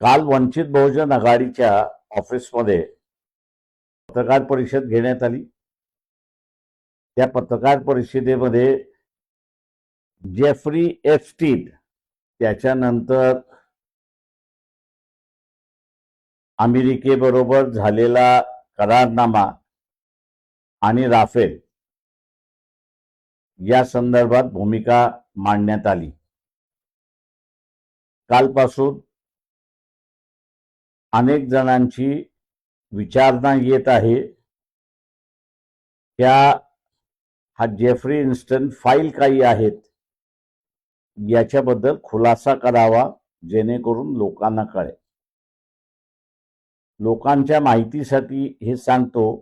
काल वंचित बहुजन आघाडीच्या ऑफिसमध्ये पत्रकार परिषद घेण्यात आली. त्या पत्रकार परिषदेमध्ये जेफ्री एफस्टीन त्याच्यानंतर अमेरिकेबरोबर झालेला करारनामा आणि राफेल या संदर्भात भूमिका मांडण्यात आली. कालपासून अनेक जणांची विचारणा येत आहे. त्या हा जेफ्री इन्स्टंट फाईल काही आहेत. याच्याबद्दल खुलासा करावा जेणेकरून लोकांना कळेल. लोकांच्या माहितीसाठी हे सांगतो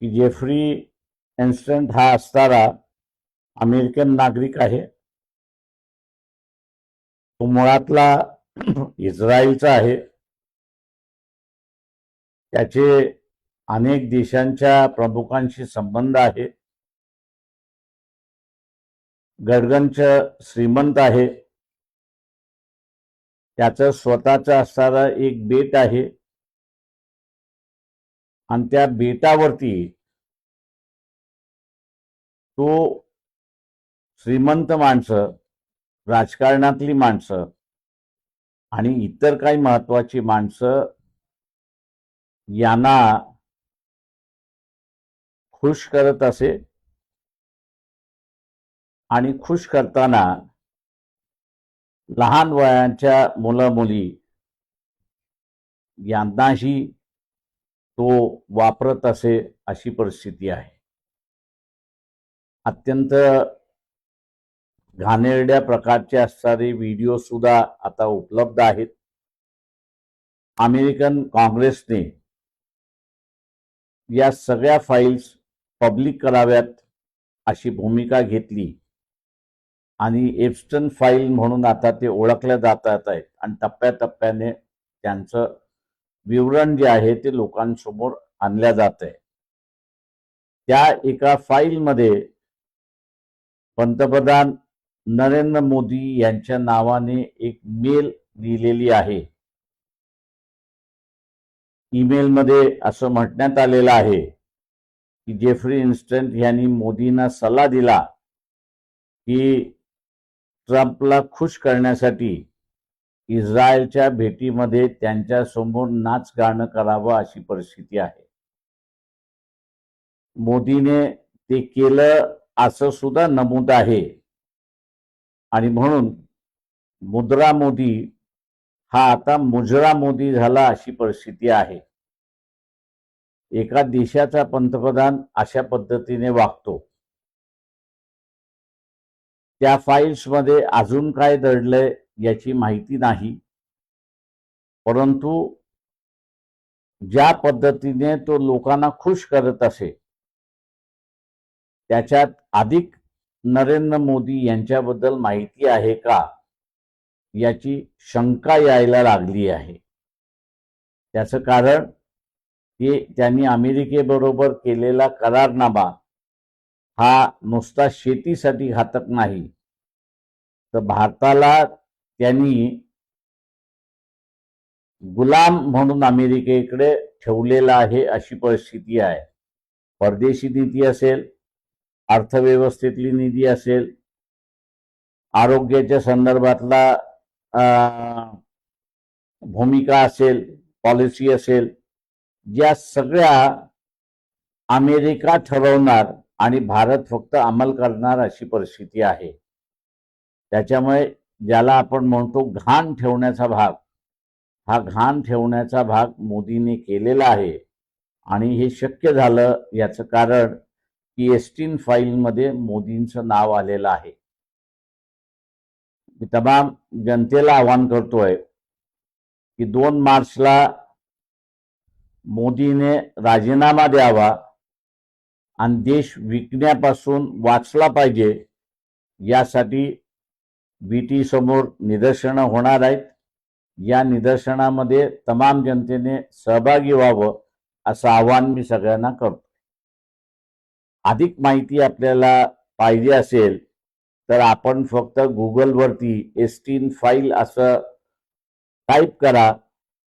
की जेफ्री इन्स्टंट हा असणारा अमेरिकन नागरिक आहे. तो मुळातला इस्रायलचा आहे. त्याचे अनेक देशांच्या प्रमुखांशी संबंध आहे. गडगंच श्रीमंत आहे. त्याचं स्वतःचं असणारं एक बेट आहे. आणि त्या बेटावरती तो श्रीमंत माणसं राजकारणातली माणसं आणि इतर काही महत्वाची माणसं यांना खुश करत असे आणि खुश करताना लहान वयांच्या मुलं मुली यांनाही तो वापरत असे अशी परिस्थिती आहे. अत्यंत घाणेरड्या प्रकारचे असणारे व्हिडिओ सुद्धा आता उपलब्ध आहेत. अमेरिकन काँग्रेसने या सगळ्या फाईल्स पब्लिक कराव्यात अशी भूमिका घेतली. आणि एप्स्टन फाईल म्हणून आता ते ओळखल्या जातात आहेत आणि टप्प्याटप्प्याने त्यांचं विवरण जे आहे ते लोकांसमोर आणल्या जात आहे. त्या एका फाईलमध्ये पंतप्रधान नरेंद्र मोदी यांच्या नावाने एक मेल लिहिलेली आहे. ईमेलमध्ये असं म्हटण्यात आलेलं आहे की जेफ्री इन्स्टंट यांनी मोदींना सल्ला दिला की ट्रम्पला खुश करण्यासाठी इस्रायलच्या भेटीमध्ये त्यांच्यासमोर नाच गाणं करावं अशी परिस्थिती आहे. मोदीने ते केलं असं सुद्धा नमूद आहे. आणि म्हणून मुद्रा मोदी हा आता मुजरा मोदी झाला अशी परिस्थिती आहे. एका देशाचा पंतप्रधान अशा पद्धतीने वागतो. त्या फाईल्समध्ये अजून काय दडलंय याची माहिती नाही. परंतु ज्या पद्धतीने तो लोकांना खुश करत असे त्याच्यात अधिक नरेंद्र मोदी यांच्याबद्दल माहिती आहे का? याची शंका यायला लागली आहे. त्याचं कारण ते त्यांनी अमेरिकेबरोबर केलेला करारनामा हा नुसता शेतीसाठी घातक नाही. तर भारताला त्यांनी गुलाम म्हणून अमेरिकेकडे ठेवलेला आहे अशी परिस्थिती आहे. परदेशी नीती असेल अर्थव्यवस्थेतली निधी असेल आरोग्याच्या संदर्भातला भूमिका असेल पॉलिसी असेल ज्या सगळ्या अमेरिका ठरवणार आणि भारत फक्त अंमल करणार अशी परिस्थिती आहे. त्याच्यामुळे ज्याला आपण म्हणतो घाण ठेवण्याचा भाग हा घाण ठेवण्याचा भाग मोदीने केलेला आहे आणि हे शक्य झालं याचं कारण की एस्टीन फाईलमध्ये मोदींचं नाव आलेलं आहे. मी तमाम जनतेला आवाहन करतोय की दोन मार्चला मोदीने राजीनामा द्यावा आणि देश विकण्यापासून वाचला पाहिजे यासाठी बीटी समोर निदर्शनं होणार आहेत. या निदर्शनामध्ये तमाम जनतेने सहभागी व्हावं असं आवाहन मी सगळ्यांना करतो अधिक माहिती आपल्याला पाहिजे असेल तर आपण फक्त गुगलवरती एस्टीन फाईल असं टाईप करा.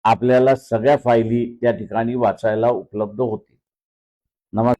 आपल्याला सगळ्या फायली त्या ठिकाणी वाचायला उपलब्ध होतील. नमस्कार.